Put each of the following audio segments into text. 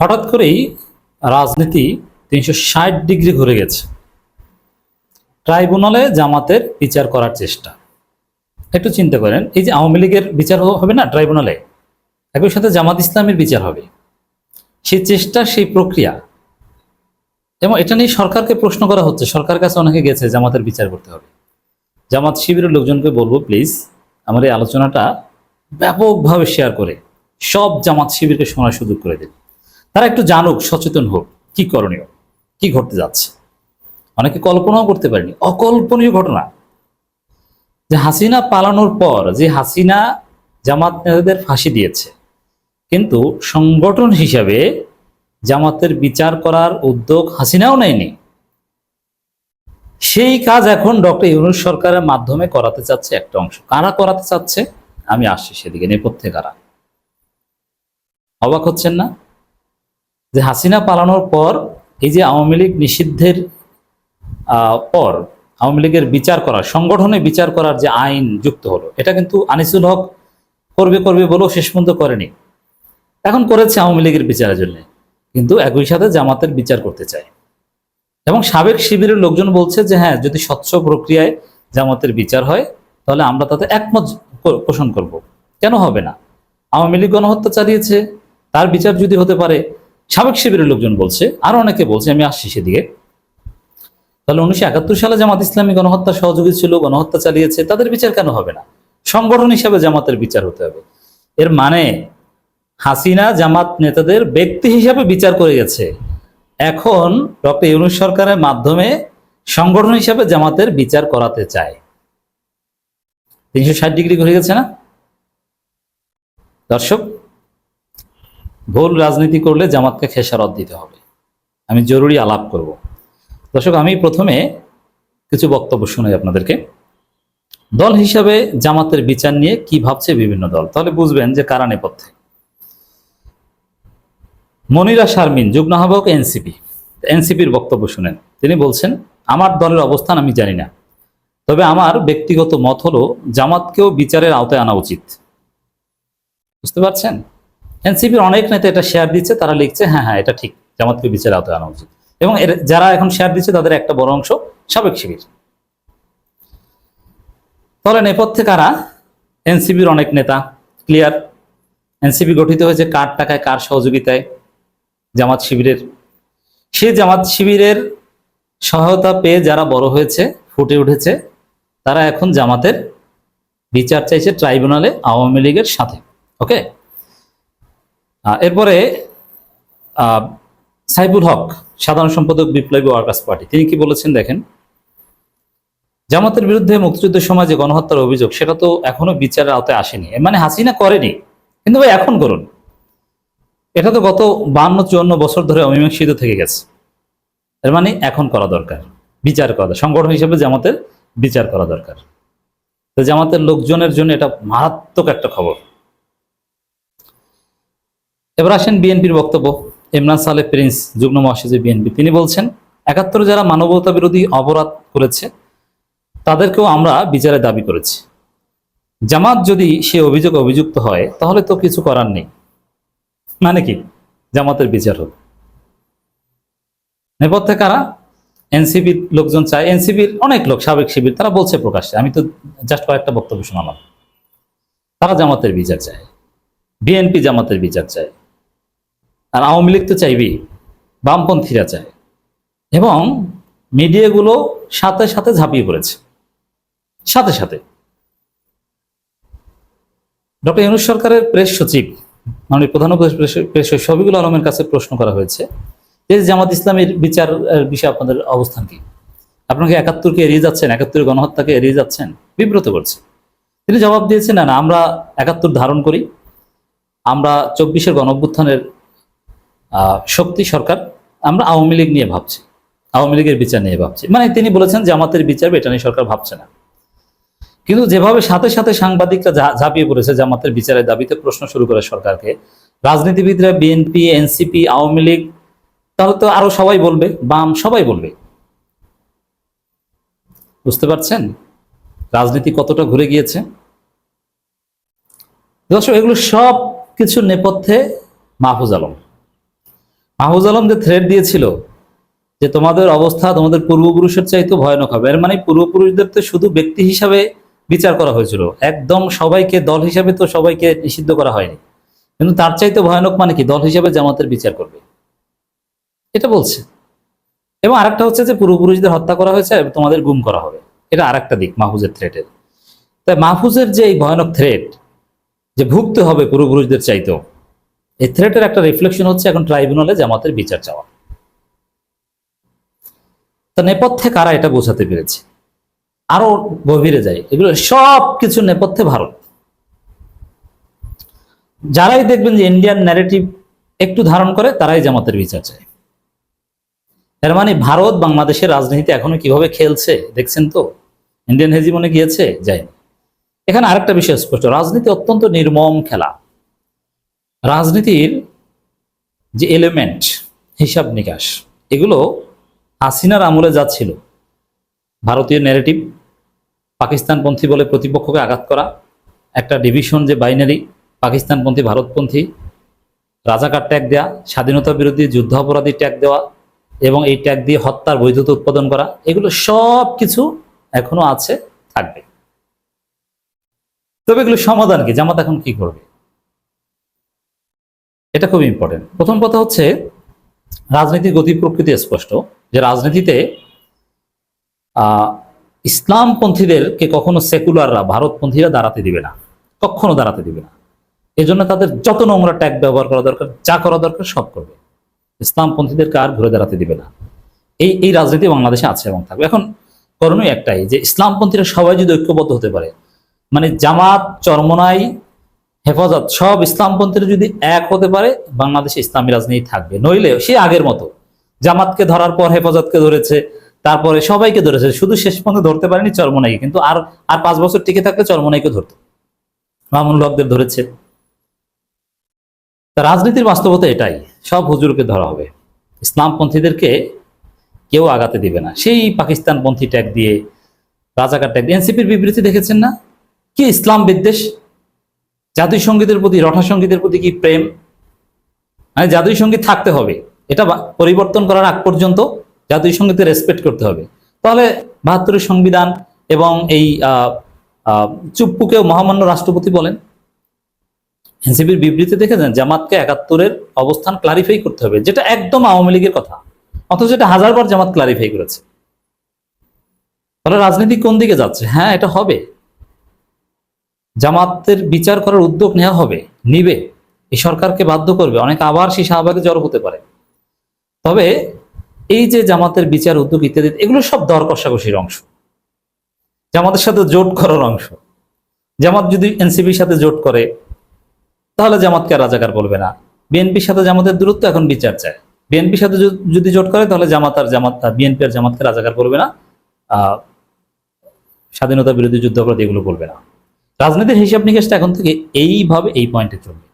হঠাৎ করেই রাজনীতি তিনশো ষাট ডিগ্রি ঘুরে গেছে। ট্রাইব্যুনালে জামাতের বিচার করার চেষ্টা। একটু চিন্তা করেন, এই যে আওয়ামী লীগের বিচার হবে না ট্রাইব্যুনালে? একই সাথে জামাত ইসলামের বিচার হবে। সেই চেষ্টা, সেই প্রক্রিয়া। এবং এটা নিয়ে সরকারকে প্রশ্ন করা হচ্ছে, সরকার কাছে অনেকে গেছে জামাতের বিচার করতে হবে। জামাত শিবিরের লোকজনকে বলব, প্লিজ, আমার এই আলোচনাটা ব্যাপকভাবে শেয়ার করে। সব জামাত শিবিরকে শোনার সুযোগ করে দিন। তারা একটু জানুক, সচেতন হোক, কি করণীয়, কি ঘটতে যাচ্ছে। অনেকে কল্পনাও করতে পারেনি, অকল্পনীয় ঘটনা। যে হাসিনা পালানোর পর, যে হাসিনা জামাত নেতাদের ফাঁসি দিয়েছে, কিন্তু সংগঠন হিসাবে জামাতের বিচার করার উদ্যোগ হাসিনাও নেয়নি। সেই কাজ এখন ডক্টর ইউনুস সরকারের মাধ্যমে করাতে চাচ্ছে একটা অংশ। কারা করাতে চাচ্ছে? আমি আসছি সেদিকে, নেপথ্যে কারা? অবাক হচ্ছেন না? যে হাসিনা পালানোর পর এই যে আওয়ামী লীগ নিষিদ্ধের পর আওয়ামী লীগের বিচার করার, সংগঠনে বিচার করার যে আইন যুক্ত হলো, এটা কিন্তু আনিসুল হক করবে করবে বলেও শেষ পর্যন্ত করেনি। এখন করেছে আওয়ামী লীগের বিচারের জন্য, কিন্তু একই সাথে জামাতের বিচার করতে চায়। এবং সাবেক শিবিরের লোকজন বলছে যে হ্যাঁ যদি স্বচ্ছ প্রক্রিয়ায় জামাতের বিচার হয়, তাহলে আমরা তাতে একমত পোষণ করব। কেন হবে না? আওয়ামী লীগ গণহত্যা চালিয়েছে, তার বিচার যদি হতে পারে সাবেক শিবিরের লোকজন বলছে, আরও অনেকে বলছে, আমি আসছি সেদিকে। তাহলে উনিশশো একাত্তর সালে জামাত ইসলামী গণহত্যা সহযোগী ছিল, গণহত্যা চালিয়েছে, তাদের বিচার কেন হবে না? সংগঠন হিসাবে জামাতের বিচার হতে হবে। এর মানে হাসিনা জামাত নেতাদের ব্যক্তি হিসাবে বিচার করে গেছে। এখন ডক্টর ইউনুস সরকারের মাধ্যমে সংগঠন হিসাবে জামাতের বিচার করাতে চায়। তিনশো ষাট ডিগ্রি ঘুরে গেছে না? দর্শক ভুল রাজনীতি করলে জামাতকে খেসারত দিতে হবে। আমি জরুরি আলাপ করব। দর্শক, আমি প্রথমে কিছু বক্তব্য শোনাই আপনাদেরকে। দল হিসাবে জামাতের বিচার নিয়ে কি ভাবছে বিভিন্ন দল, তাহলে বুঝবেন যে কারা নেপথ্যে। মনিরা শারমিন, যুগ্ম আহ্বায়ক এনসিপি। এনসিপির বক্তব্য শুনেন। তিনি বলছেন, আমার দলের অবস্থান আমি জানি না। তবে আমার ব্যক্তিগত মত হলো, জামাতকেও বিচারের আওতায় আনা উচিত। বুঝতে পারছেন? এনসিপির অনেক নেতা এটা শেয়ার দিচ্ছে, তারা লিখছে হ্যাঁ হ্যাঁ এটা ঠিক জামাতকে বিচারের আওতায় আনা উচিত। এবং যারা এখন শেয়ার দিচ্ছে, তাদের একটা বড় অংশ সাবেক শিবির। তাহলে নেপথ্যে কারা? এনসিপির অনেক নেতা ক্লিয়ার এনসিপি গঠিত হয়েছে কার টাকায়, কার সহযোগিতায়? জামাত শিবিরের। সেই জামাত শিবিরের সহায়তা পেয়ে যারা বড় হয়েছে, ফুটে উঠেছে, তারা এখন জামাতের বিচার চাইছে ট্রাইব্যুনালে আওয়ামী লীগের সাথে ওকে এরপরে আহ, সাইফুল হক সাধারণ সম্পাদক বিপ্লবী ওয়ার্কার্স পার্টি তিনি কি বলেছেন দেখেন? জামাতের বিরুদ্ধে মুক্তিযুদ্ধের সময় যে গণহত্যার অভিযোগ সেটা তো এখনও বিচারের আওতায় আসেনি। মানে হাসিনা করেনি কিন্তু ভাই এখন করুন। এটা তো গত বান্ন চুয়ান্ন বছর ধরে অমীমাংসিত থেকে গেছে। এর মানে এখন করা দরকার বিচার করা। সংগঠন হিসেবে জামাতের বিচার করা দরকার। তো জামাতের লোকজনের জন্য এটা মারাত্মক একটা খবর। এবার আসেন বিএনপির বক্তব্য। ইমরান সালে প্রিন্স যুগ্ম মহাসচিব বিএনপি। তিনি বলছেন, একাত্তরে যারা মানবতা বিরোধী অপরাধ করেছে, তাদেরকেও আমরা বিচারে দাবি করেছি। জামাত যদি সে অভিযোগ অভিযুক্ত হয়, তাহলে তো কিছু করার নেই। মানে কি? জামাতের বিচার হোক। নেপথ্যে কারা? এনসিপির লোকজন চায়। এনসিপির অনেক লোক, সাবেক শিবির, তারা বলছে প্রকাশ্যে। আমি তো জাস্ট কয়েকটা বক্তব্য শোনালাম। তারা জামাতের বিচার চায়। বিএনপি জামাতের বিচার চায়। আর আওয়ামী লীগ তো চাইবেই বামপন্থীরা চায়। এবং মিডিয়াগুলো সাথে সাথে ঝাঁপিয়ে পড়েছে। সাথে সাথে। ডক্টর ইউনুস সরকারের প্রেস সচিব মাননীয় প্রধান প্রেস- শফিকুল আলমের কাছে প্রশ্ন করা হয়েছে যে জামাত ইসলামের বিচার বিষয়ে আপনাদের অবস্থান কি? আপনাকে একাত্তরকে এড়িয়ে যাচ্ছেন? একাত্তরের গণহত্যাকে এড়িয়ে যাচ্ছেন? বিব্রত করছে। তিনি জবাব দিয়েছেন না আমরা একাত্তর ধারণ করি। আমরা চব্বিশের গণঅভ্যুত্থানের আহ, শক্তি সরকার, আমরা আওয়ামী লীগ নিয়ে ভাবছি, আওয়ামী লীগের বিচার নিয়ে ভাবছি। মানে তিনি বলেছেন যে জামাতের বিচার এটা নিয়ে সরকার ভাবছে না। কিন্তু যেভাবে সাথে সাথে সাংবাদিকরা ঝাঁপিয়ে পড়েছে জামাতের বিচারের দাবিতে প্রশ্ন শুরু করে সরকারকে, রাজনীতিবিদরা বিএনপি এনসিপি আওয়ামী লীগ, তাহলে তো আরও সবাই বলবে, বাম সবাই বলবে। বুঝতে পারছেন? রাজনীতি কতটা ঘুরে গিয়েছে? দর্শক, এগুলো সব কিছুর নেপথ্যে মাহফুজ আলম। মাহফুজ আলম যে থ্রেড দিয়েছিল যে তোমাদের অবস্থা তোমাদের পূর্বপুরুষের চাইতে ভয়ানক হবে, এর মানে পূর্বপুরুষদের তো শুধু ব্যক্তি হিসাবে বিচার করা হয়েছিল। একদম সবাইকে দল হিসাবে তো সবাইকে নিষিদ্ধ করা হয়নি। কিন্তু তার চাইতে ভয়ানক মানে কি? দল হিসাবে জামাতের বিচার করবে। এটা বলছে। এবং আরেকটা হচ্ছে যে পূর্বপুরুষদের হত্যা করা হয়েছে, তোমাদের গুম করা হবে। এটা আরেকটা দিক মাহফুজের থ্রেটের তাই মাহফুজের যে এই ভয়ানক থ্রেট যে ভুগতে হবে পূর্বপুরুষদের চাইতেও এই থ্রেটের একটা রিফ্লেকশন হচ্ছে এখন ট্রাইব্যুনালে জামাতের বিচার চাওয়া। তা নেপথ্যে কারা এটা বোঝাতে পেরেছে? আরও গভীরে যায় এগুলো সব কিছু নেপথ্যে ভারত। যারাই দেখবেন যে ইন্ডিয়ান ন্যারেটিভ একটু ধারণ করে, তারাই জামাতের বিচার চায়। এর মানে ভারত বাংলাদেশের রাজনীতিতে এখনও কীভাবে খেলছে, দেখছেন তো? ইন্ডিয়ান হেজিমনে গিয়েছে, যায়নি। এখানে আরেকটা বিষয় স্পষ্ট। রাজনীতি অত্যন্ত নির্মম খেলা। রাজনীতির যে এলিমেন্ট হিসাব নিকাশ, এগুলো হাসিনার আমলে যা ছিল, ভারতীয় ন্যারেটিভ পাকিস্তানপন্থী বলে প্রতিপক্ষকে আঘাত করা, একটা ডিভিশন যে বাইনারি পাকিস্তানপন্থী, ভারতপন্থী, রাজাকার ট্যাগ দেওয়া স্বাধীনতা বিরোধী, যুদ্ধ অপরাধী ট্যাগ দেওয়া এবং এই ট্যাগ দিয়ে হত্যার বৈধতা উৎপাদন করা, এগুলো সব কিছু এখনও আছে, থাকবে। তবে এগুলো সমাধান কি? জামাত এখন কি করবে? এটা খুব ইম্পর্টেন্ট প্রথম কথা হচ্ছে, রাজনীতির গতি প্রকৃতি স্পষ্ট, যে রাজনীতিতে ইসলামপন্থীদেরকে কখনো সেকুলাররা, ভারতপন্থীরা দাঁড়াতে দিবে না, কখনো দাঁড়াতে দিবে না। এজন্য তাদের যত নোংরা ট্যাগ ব্যবহার করা দরকার, যা করা দরকার সব করবে। ইসলামপন্থীদেরকে আর ঘুরে দাঁড়াতে দিবে না। এই এই রাজনীতি বাংলাদেশে আছে এবং থাকবে। এখন করণীয় একটাই, যে ইসলামপন্থীরা সবাই যদি ঐক্যবদ্ধ হতে পারে মানে জামাত চরমনাই হেফাজত, সব ইসলামপন্থীরা যদি এক হতে পারে, বাংলাদেশে ইসলামী রাজনীতি থাকবে। নইলে সে আগের মতো। জামাতকে ধরার পর হেফাজতকে ধরেছে, তারপরে সবাইকে ধরেছে। শুধু শেষ পর্যন্ত ধরতে পারেনি চরমনাইকে, কিন্তু আর আর পাঁচ বছর টিকে থাকলে চরমনাইকে ধরতো। মামুন হকদের ধরেছে। রাজনীতির বাস্তবতা এটাই, সব হুজুরকে ধরা হবে। ইসলামপন্থীদেরকে কেউ আগাতে দিবে না। সেই পাকিস্তানপন্থী ট্যাগ দিয়ে, রাজাকার ট্যাগ দিয়ে, এনসিপির বিবৃতি দেখেছেন না? কি ইসলাম বিদ্বেষ? জাতীয় সঙ্গীতের প্রতি, রঠা সঙ্গীতের প্রতি কি প্রেম? মানে জাতীয় সংগীত থাকতে হবে। এটা পরিবর্তন করার আগ পর্যন্ত জাতীয় সঙ্গীতের রেসপেক্ট করতে হবে। তাহলে বাহাত্তরের সংবিধান এবং এই চুপ্পুকেও মহামান্য রাষ্ট্রপতি বলেন, এনসিপির বিবৃতি দেখেছেন? জামাতকে একাত্তরের অবস্থান ক্লারিফাই করতে হবে, যেটা একদম আওয়ামী লীগের কথা। অথচ এটা হাজারবার জামাত ক্লারিফাই করেছে। তাহলে রাজনীতি কোন দিকে যাচ্ছে? হ্যাঁ এটা হবে। জামাতের বিচার করার উদ্যোগ নেওয়া হবে, নিবে এই সরকারকে বাধ্য করবে। অনেক আবার সেই শাহবাগে জড়ো হতে পারে। তবে এই যে জামাতের বিচার উদ্যোগ ইত্যাদি, এগুলো সব দর কষাকষির অংশ। জামাতের সাথে জোট করার অংশ। জামাত যদি এনসিপির সাথে জোট করে, তাহলে জামাতকে রাজাকার বলবে না। বিএনপির সাথে জামাতের দূরত্ব এখন বিচার চায়। বিএনপির সাথে যদি- জোট করে, তাহলে জামাত আর জামাত বিএনপি আর জামাতকে রাজাকার করবে না। স্বাধীনতা বিরোধী যুদ্ধ অপরাধ এগুলো করবে না। রাজনীতির হিসাব নিকাশটা এখন থেকে এইভাবে এই পয়েন্টে চলবে।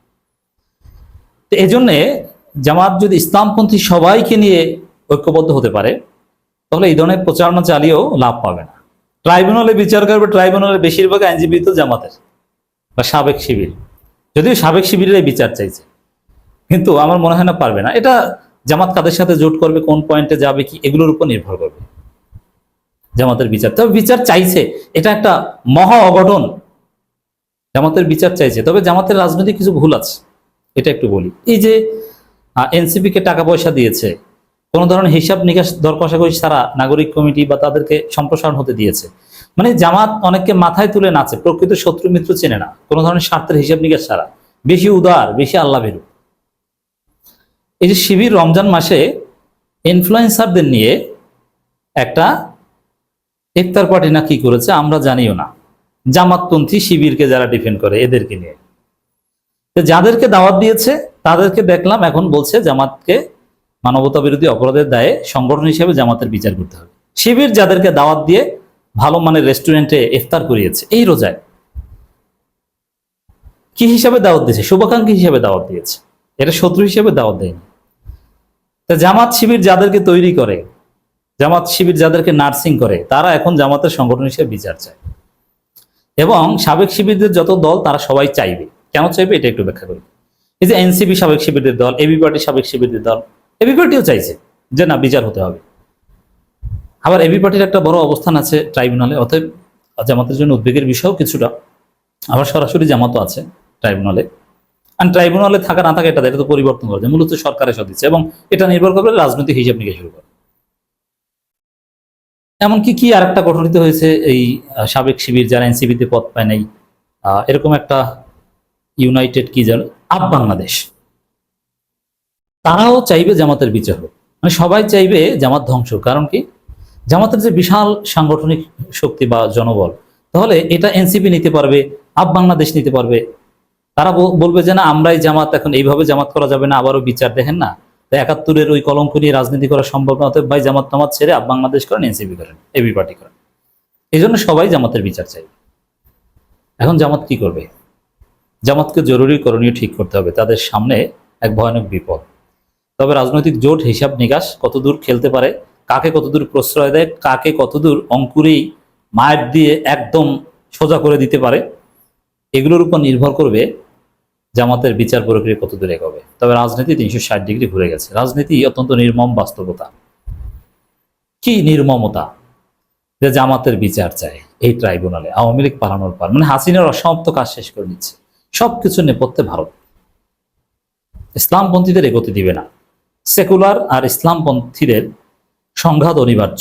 তো এই জন্যে জামাত যদি ইসলামপন্থী সবাইকে নিয়ে ঐক্যবদ্ধ হতে পারে, তাহলে এই ধরনের প্রচারণা চালিয়েও লাভ পাবে না। ট্রাইব্যুনালে বিচার করবে ট্রাইব্যুনালে বেশিরভাগ আইনজীবী তো জামাতের বা সাবেক শিবির। যদিও সাবেক শিবিরের বিচার চাইছে, কিন্তু আমার মনে হয় না পারবে না। এটা জামাত কাদের সাথে জোট করবে, কোন পয়েন্টে যাবে কি, এগুলোর উপর নির্ভর করবে জামাতের বিচার। তবে বিচার চাইছে, এটা একটা মহা অঘটন। জামাতের বিচার চাইছে। তবে জামাতের রাজনৈতিক কিছু ভুল আছে, এটা একটু বলি। এই যে এনসিপি কে টাকা পয়সা দিয়েছে, কোনো ধরনের হিসাব নিকাশ দর কষাকষি ছাড়া নাগরিক কমিটি বা তাদেরকে সম্প্রসারণ হতে দিয়েছে। মানে জামাত অনেককে মাথায় তুলে নাচে, প্রকৃত শত্রু মিত্র চেনে না, কোনো ধরনের স্বার্থের হিসাব নিকাশ ছাড়া। বেশি উদার, বেশি আল্লাহ ভেরু এই যে শিবির রমজান মাসে ইনফ্লুয়েন্সারদের নিয়ে একটা ইফতার পার্টি না কি করেছে, আমরা জানিও না। জামাতপন্থী শিবিরকে যারা ডিফেন্ড করে এদেরকে নিয়ে। যাদেরকে দাওয়াত দিয়েছে, তাদেরকে দেখলাম এখন বলছে জামাতকে মানবতা বিরোধী অপরাধের দায়ে সংগঠন হিসেবে জামাতের বিচার করতে হবে। শিবির যাদেরকে দাওয়াত দিয়ে ভালো মানের রেস্টুরেন্টে ইফতার করিয়েছে, এই রোজায় কি হিসাবে দাওয়াত দিয়েছে? শুভাকাঙ্ক্ষী হিসেবে দাওয়াত দিয়েছে। এটা শত্রু হিসেবে দাওয়াত দেয়নি। তা জামাত শিবির যাদেরকে তৈরি করে, জামাত শিবির যাদেরকে নার্সিং করে, তারা এখন জামাতের সংগঠন হিসেবে বিচার চায়। এবং সাবেক শিবিরদের যত দল, তারা সবাই চাইবে। কেন চাইবে? এটা একটু ব্যাখ্যা করি। এই যে এনসিপি সাবেক শিবিরদের দল, এবি পার্টি সাবেক শিবিরদের দল, এবি পার্টিও চাইছে যে না, বিচার হতে হবে। আবার এবি পার্টির একটা বড় অবস্থান আছে ট্রাইব্যুনালে, অতএব জামাতের জন্য উদ্বেগের বিষয়ও কিছুটা। আবার সরাসরি জামাতও আছে ট্রাইব্যুনালে। আর ট্রাইব্যুনালে থাকা না থাকা এটা এটা তো পরিবর্তন করা যায়। মূলত সরকারের সাথে দিচ্ছে এবং এটা নির্ভর করবে রাজনৈতিক হিসাব শুরু করে এমনকি কি আরেকটা গঠনিত হয়েছে? এই সাবেক শিবির যারা এনসিবিতে পদ পায় নাই এরকম একটা ইউনাইটেড কি যেন, আপ বাংলাদেশ। তারাও চাইবে জামাতের বিচার হোক। মানে সবাই চাইবে জামাত ধ্বংস কারণ কি? জামাতের যে বিশাল সাংগঠনিক শক্তি বা জনবল, তাহলে এটা এনসিপি নিতে পারবে, আপ বাংলাদেশ নিতে পারবে। তারা বলবে যে না, আমরাই জামাত, এখন এইভাবে জামাত করা যাবে না, আবারও বিচার দেখেন না। তো একাত্তরের ওই কলঙ্ক নিয়ে রাজনীতি করা সম্ভব না ভাই জামাত টামাত ছেড়ে বাংলাদেশ করেন, এনসিপি করেন, এবি পার্টি করেন। এই জন্য সবাই জামাতের বিচার চাই এখন জামাত কি করবে? জামাতকে জরুরি করণীয় ঠিক করতে হবে, তাদের সামনে এক ভয়ানক বিপদ। তবে রাজনৈতিক জোট, হিসাব নিকাশ কতদূর খেলতে পারে, কাকে কতদূর প্রশ্রয় দেয়, কাকে কতদূর অঙ্কুরেই মায়ের দিয়ে একদম সোজা করে দিতে পারে, এগুলোর উপর নির্ভর করবে জামাতের বিচার প্রক্রিয়া কতদূর এগোবে? তবে রাজনীতি তিনশো ষাট ডিগ্রি ঘুরে গেছে। রাজনীতি অত্যন্ত নির্মম বাস্তবতা। কি নির্মমতা? যে জামাতের বিচার চায় এই ট্রাইব্যুনালে, আওয়ামী লীগ পালানোর পর। মানে হাসিনার অসমাপ্ত কাজ শেষ করে নিচ্ছে সবকিছু নেপথ্যে ভারত। ইসলামপন্থীদের এগোতে দিবে না। সেকুলার আর ইসলামপন্থীদের সংঘাত অনিবার্য।